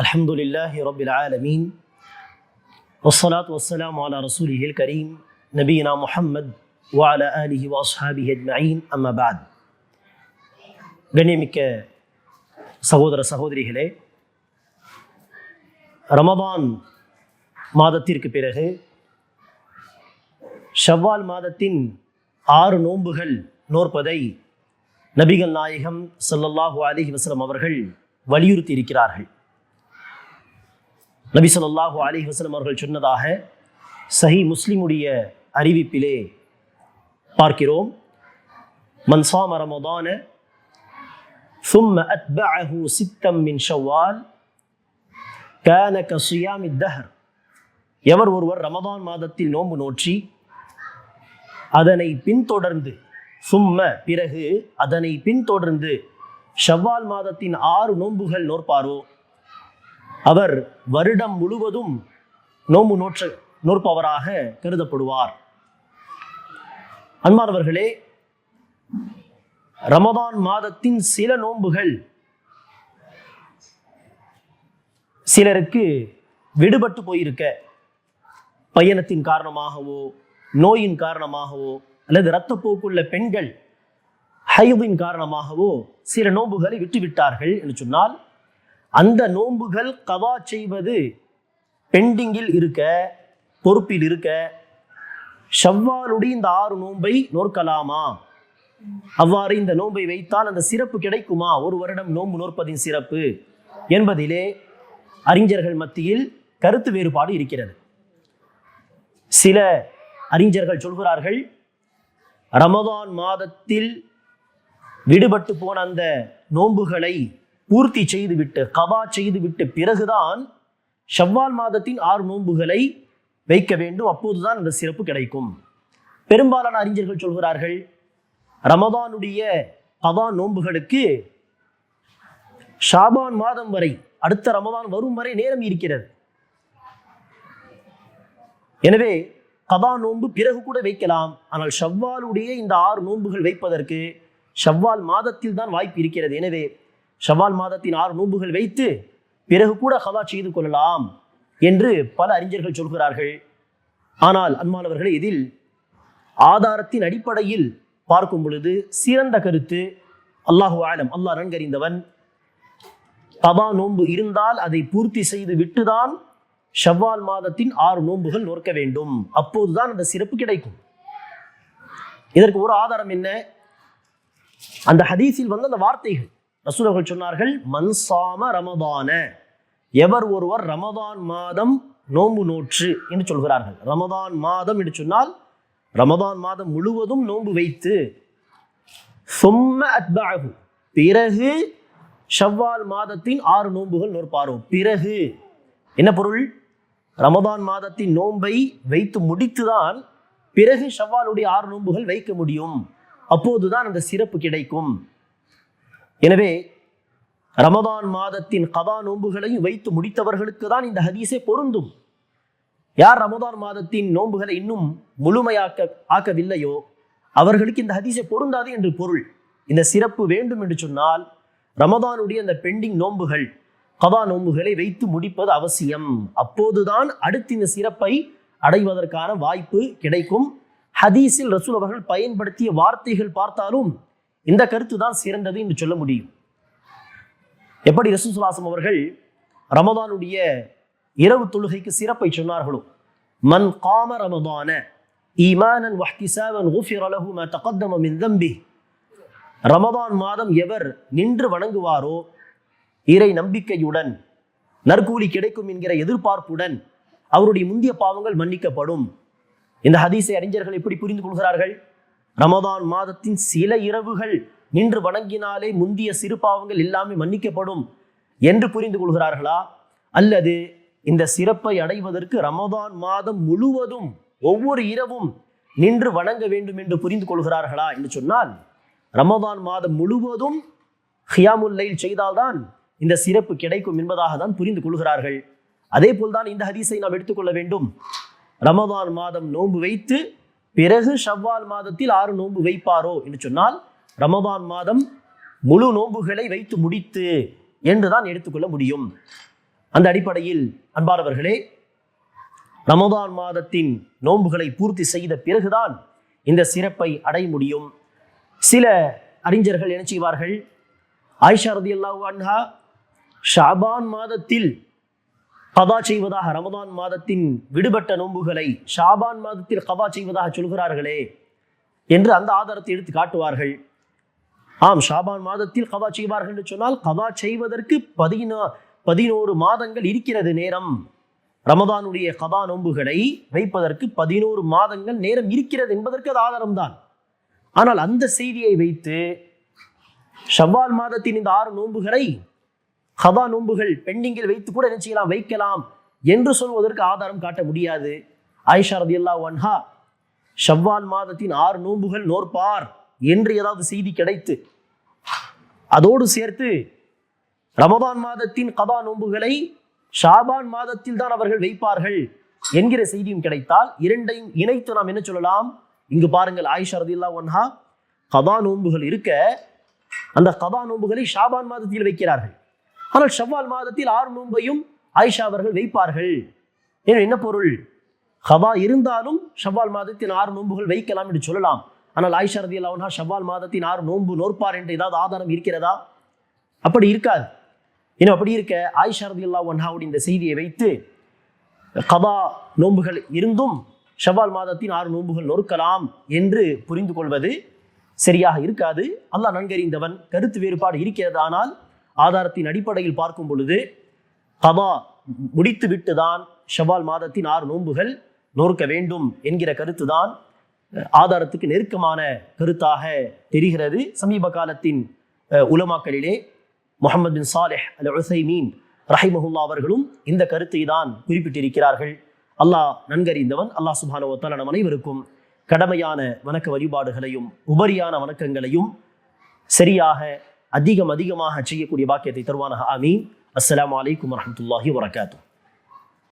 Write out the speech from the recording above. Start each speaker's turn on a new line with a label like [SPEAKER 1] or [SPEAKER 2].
[SPEAKER 1] الحمد لله رب العالمين والصلاة والسلام على رسوله الكريم نبينا محمد وعلى آله وأصحابه أجمعين أما بعد கண்ணியமிக்க சகோதர சகோதரிகளே ரமதான் மாதத்திற்கு பிறகு ஷவ்வால் மாதத்தின் ஆறு நோன்புகள் நோற்பதை நபிகள் நாயகம் ஸல்லல்லாஹு அலைஹி வஸல்லம் அவர்கள் வலியுறுத்தி இருக்கிறார்கள் நபி ஸல்லல்லாஹு அலைஹி வஸல்லம் அவர்கள் சொன்னதாக சஹி முஸ்லிமுடைய அறிவிப்பிலே பார்க்கிறோம் மன் சாம ரமதான ثم أتبعه ستا من شوال كان كصيام الدهر எவர் ஒருவர் ரமதான் மாதத்தில் நோன்பு நோற்றி அதனை பின்தொடர்ந்து சும்ம பிறகு அதனை பின்தொடர்ந்து ஷவ்வால் மாதத்தின் ஆறு நோன்புகள் நோற்பாரோ அவர் வருடம் முழுவதும் நோம்பு நோற்ற நோற்பவராக கருதப்படுவார். அன்பானவர்களே ரமதான் மாதத்தின் சில நோன்புகள் சிலருக்கு விடுபட்டு போயிருக்க பயணத்தின் காரணமாகவோ நோயின் காரணமாகவோ அல்லது இரத்தப்போக்குள்ள பெண்கள் ஹைவின் காரணமாகவோ சில நோன்புகளை விட்டுவிட்டார்கள் என்று சொன்னால் அந்த நோன்புகள் கவா செய்வது பெண்டிங்கில் இருக்க பொறுப்பில் இருக்க ஷவ்வாலுடைய இந்த ஆறு நோன்பை நோற்கலாமா? அவ்வாறு இந்த நோன்பை வைத்தால் அந்த சிறப்பு கிடைக்குமா? ஒரு வருடம் நோன்பு நோற்பதின் சிறப்பு என்பதிலே அறிஞர்கள் மத்தியில் கருத்து வேறுபாடு இருக்கிறது. சில அறிஞர்கள் சொல்கிறார்கள் ரமதான் மாதத்தில் விடுபட்டு போன அந்த நோன்புகளை பூர்த்தி செய்துவிட்டு கவா செய்துவிட்டு பிறகுதான் ஷவ்வால் மாதத்தின் ஆறு நோன்புகளை வைக்க வேண்டும். அப்போதுதான் அந்த சிறப்பு கிடைக்கும். பெரும்பாலான அறிஞர்கள் சொல்கிறார்கள் ரமதானுடைய கவா நோன்புகளுக்கு ஷாபான் மாதம் வரை அடுத்த ரமதான் வரும் வரை நேரம் இருக்கிறது. எனவே கதா நோன்பு பிறகு கூட வைக்கலாம். ஆனால் ஷவ்வாலுடைய இந்த ஆறு நோன்புகள் வைப்பதற்கு ஷவ்வால் மாதத்தில் தான் வாய்ப்பு இருக்கிறது. எனவே ஷவ்வால் மாதத்தின் ஆறு நோன்புகள் வைத்து பிறகு கூட ஹதா செய்து கொள்ளலாம் என்று பல அறிஞர்கள் சொல்கிறார்கள். ஆனால் அன்பானவர்களே இதில் ஆதாரத்தின் அடிப்படையில் பார்க்கும் பொழுது சிறந்த கருத்து அல்லாஹு ஆலம் அல்லாஹ் நன்கறிந்தவன் கபா நோன்பு இருந்தால் அதை பூர்த்தி செய்து விட்டுதான் ஷவ்வால் மாதத்தின் ஆறு நோன்புகள் நோக்க வேண்டும். அப்போதுதான் அந்த சிறப்பு கிடைக்கும். இதற்கு ஒரு ஆதாரம் என்ன? அந்த ஹதீஸில் வந்து அந்த வார்த்தைகள். ரசூலர்கள் சொன்னார்கள் மன்சாம ரமதான. எவர் ஒருவர் ரமதான் மாதம் நோன்பு நோற்று என்று சொல்கிறார்கள். ரமதான் மாதம் என்று சொன்னால் ரமதான் மாதம் முழுவதும் நோன்பு வைத்து சும்ம அத்பாகு பிறகு ஷவ்வால் மாதத்தின் ஆறு நோன்புகள் நோற்பாரோ? பிறகு. என்ன பொருள்? ரமதான் மாதத்தின் நோன்பை வைத்து முடித்துதான் பிறகு ஷவ்வாலுடைய ஆறு நோன்புகள் வைக்க முடியும். அப்போதுதான் அந்த சிறப்பு கிடைக்கும். எனவே ரமதான் மாதத்தின் கதா நோன்புகளையும் வைத்து முடித்தவர்களுக்கு தான் இந்த ஹதீஸே பொருந்தும். யார் ரமதான் மாதத்தின் நோன்புகளை இன்னும் முழுமையாக்க ஆக்கவில்லையோ அவர்களுக்கு இந்த ஹதீஸை பொருந்தாது என்று பொருள். இந்த சிறப்பு வேண்டும் என்று சொன்னால் ரமதானுடைய அந்த பெண்டிங் நோன்புகள் கதா நோன்புகளை வைத்து முடிப்பது அவசியம். அப்போதுதான் அடுத்து இந்த சிறப்பை அடைவதற்கான வாய்ப்பு கிடைக்கும். ஹதீஸில் ரசூல் அவர்கள் பயன்படுத்திய வார்த்தைகள் பார்த்தாலும் இந்த கருத்து தான் சிறந்தது என்று சொல்ல முடியும். எப்படி ரசூசுலாசம் அவர்கள் ரமதானுடைய இரவு தொழுகைக்கு சிறப்பை சொன்னார்களோ? மன் காம ரமதான ஈமானன் வஹ்திசாவன் ஊஃபிர் லஹு ம தகத்தம மின் தம்பி ரமதான் மாதம் எவர் நின்று வணங்குவாரோ? இறை நம்பிக்கையுடன் நற்கூலி கிடைக்கும் என்கிற எதிர்பார்ப்புடன் அவருடைய முந்திய பாவங்கள் மன்னிக்கப்படும். இந்த ஹதீஸை அறிஞர்கள் எப்படி புரிந்து கொள்கிறார்கள்? ரமதான் மாதத்தின் சில இரவுகள் நின்று வணங்கினாலே முந்திய சிறு பாவங்கள் எல்லாமே மன்னிக்கப்படும் என்று புரிந்து கொள்கிறார்களா? அல்லது இந்த சிறப்பை அடைவதற்கு ரமதான் மாதம் முழுவதும் ஒவ்வொரு இரவும் நின்று வணங்க வேண்டும் என்று புரிந்து கொள்கிறார்களா என்று சொன்னால் ரமதான் மாதம் முழுவதும் ஹியாமுல்லையில் செய்தால்தான் இந்த சிறப்பு கிடைக்கும் என்பதாக தான் புரிந்து கொள்கிறார்கள். அதே போல்தான் இந்த ஹதீஸை நாம் எடுத்துக்கொள்ள வேண்டும். ரமதான் மாதம் நோன்பு வைத்து பிறகு ஷவ்வால் மாதத்தில் ஆறு நோன்பு வைப்பாரோ என்று சொன்னால் ரமபான் மாதம் முழு நோன்புகளை வைத்து முடித்து என்றுதான் எடுத்துக்கொள்ள முடியும். அந்த அடிப்படையில் அன்பானவர்களே ரமதான் மாதத்தின் நோன்புகளை பூர்த்தி செய்த பிறகுதான் இந்த சிறப்பை அடைய முடியும். சில அறிஞர்கள் என்ன செய்வார்கள்? ஆயிஷா ரதியல்லாஹு அன்ஹா ஷாபான் மாதத்தில் கதா செய்வதாக ரமதான் மாதத்தின் விடுபட்ட நோன்புகளை ஷாபான் மாதத்தில் கதா செய்வதாக சொல்கிறார்களே என்று அந்த ஆதாரத்தை எடுத்து காட்டுவார்கள். ஆம் ஷாபான் மாதத்தில் கதா செய்வார்கள் என்று சொன்னால் கதா செய்வதற்கு பதினா பதினோரு மாதங்கள் இருக்கிறது நேரம். ரமதானுடைய கதா நோன்புகளை வைப்பதற்கு பதினோரு மாதங்கள் நேரம் இருக்கிறது என்பதற்கு அது ஆதாரம்தான். ஆனால் அந்த செய்தியை வைத்து ஷவ்வால் மாதத்தின் இந்த ஆறு நோன்புகளை கதா நோன்புகள் பெண்டிங்கில் வைத்து கூட என்ன செய்யலாம்? வைக்கலாம். என்று சொல்வதற்கு ஆதாரம் காட்ட முடியாது. ஆயிஷா ரதியல்லா ஒன்ஹா ஷவ்வால் மாதத்தின் ஆறு நோன்புகள் நோற்பார் என்று ஏதாவது செய்தி கிடைத்து அதோடு சேர்த்து ரமதான் மாதத்தின் கதா நோன்புகளை ஷாபான் மாதத்தில் தான் அவர்கள் வைப்பார்கள் என்கிற செய்தியும் கிடைத்தால் இரண்டையும் இணைத்து நாம் என்ன சொல்லலாம்? இங்கு பாருங்கள் ஆயிஷா ரதில்லா ஒன்ஹா கதா நோன்புகள் இருக்க அந்த கதா நோன்புகளை ஷாபான் மாதத்தில் வைக்கிறார்கள். ஆனால் ஷவ்வால் மாதத்தில் ஆறு நோன்பையும் ஆயிஷா அவர்கள் வைப்பார்கள். ஏன் என்ன பொருள்? ஹவா இருந்தாலும் ஷவ்வால் மாதத்தின் ஆறு நோன்புகள் வைக்கலாம் என்று சொல்லலாம். ஆனால் ஆயிஷா ரதி அல்லாஹா ஷவ்வால் மாதத்தின் ஆறு நோன்பு நோற்பார் என்று ஏதாவது ஆதாரம் இருக்கிறதா? அப்படி இருக்காது. இன்னும் அப்படி இருக்க ஆயிஷா ரதி அல்லா ஒன்ஹாவுடைய இந்த செய்தியை வைத்து கபா நோன்புகள் இருந்தும் ஷவால் மாதத்தின் ஆறு நோன்புகள் நொறுக்கலாம் என்று புரிந்து கொள்வது சரியாக இருக்காது. அல்லாஹ் நன்கறிந்தவன் கருத்து வேறுபாடு இருக்கிறது. ஆனால் ஆதாரத்தின் அடிப்படையில் பார்க்கும் பொழுது கதா முடித்து விட்டுதான் ஷவால் மாதத்தின் ஆறு நோன்புகள் நோர்க்க வேண்டும் என்கிற கருத்து தான் ஆதாரத்துக்கு நெருக்கமான கருத்தாக தெரிகிறது. சமீப காலத்தின் உலமாக்களிலே முகமது பின் சாலிஹ் அல் உசைமீன் ரஹிமஹுல்லா அவர்களும் இந்த கருத்தை தான் குறிப்பிட்டிருக்கிறார்கள். அல்லாஹ் நன்கறிந்தவன் அல்லாஹ் சுபானுவத்தால் நம் அனைவருக்கும் கடமையான வணக்க வழிபாடுகளையும் உபரியான வணக்கங்களையும் சரியாக அதிகம் அதிகமாக செய்யக்கூடிய பாக்கியத்தை தருவானாக ஆமீன் அஸ்ஸலாமு அலைக்கும் வரஹ்மத்துல்லாஹி வரகாத்துஹ்